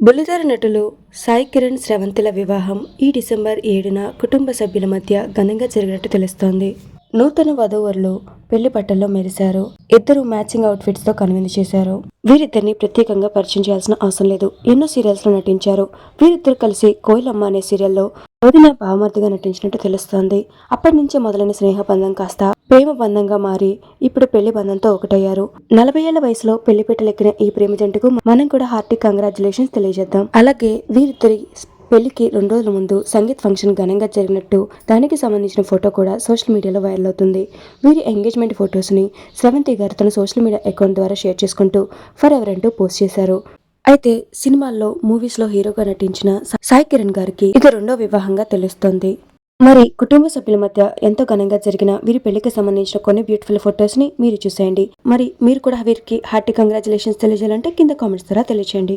బుల్లితెర నటులు సాయి కిరణ్ శ్రవంతుల వివాహం ఈ డిసెంబర్ ఏడున కుటుంబ సభ్యుల మధ్య ఘనంగా జరిగినట్టు తెలుస్తోంది. నూతన వధూవరులు పెళ్ళి బట్టల్లో మెరిశారు. ఇద్దరు మ్యాచింగ్ అవుట్ఫిట్స్తో కనువిందు చేశారు. వీరిద్దరిని ప్రత్యేకంగా పరిచయం చేయాల్సిన అవసరం లేదు. ఎన్నో సీరియల్స్లో నటించారు. వీరిద్దరు కలిసి కోయిలమ్మ అనే సీరియల్లో వదిన బావమర్దిగా నటించినట్టు తెలుస్తోంది. అప్పటి నుంచే మొదలైన స్నేహ బంధం కాస్త ప్రేమ బంధంగా మారి ఇప్పుడు పెళ్ళి బంధంతో ఒకటయ్యారు. నలభై ఏళ్ళ వయసులో పెళ్ళి పెట్టలెక్కిన ఈ ప్రేమ జంటకు మనం కూడా హార్టీ కంగ్రాచులేషన్స్ తెలియజేద్దాం. అలాగే వీరిద్దరి పెళ్ళికి రెండు రోజుల ముందు సంగీత్ ఫంక్షన్ ఘనంగా జరిగినట్టు దానికి సంబంధించిన ఫోటో కూడా సోషల్ మీడియాలో వైరల్ అవుతుంది. వీరి ఎంగేజ్మెంట్ ఫొటోస్ని స్రవంతి గారు తన సోషల్ మీడియా అకౌంట్ ద్వారా షేర్ చేసుకుంటూ ఫర్ ఎవర్ అంటూ పోస్ట్ చేశారు. అయితే సినిమాల్లో మూవీస్లో హీరోగా నటించిన సాయి కిరణ్ గారికి ఇది రెండో వివాహంగా తెలుస్తోంది. మరి కుటుంబ సభ్యుల మధ్య ఎంతో ఘనంగా జరిగిన వీరి పెళ్ళికి సంబంధించిన కొన్ని బ్యూటిఫుల్ ఫొటోస్ని మీరు చూసేయండి. మరి మీరు కూడా వీరికి హార్టీ కంగ్రాచులేషన్స్ తెలియజేయాలంటే కింద కామెంట్స్ ద్వారా తెలియచేయండి.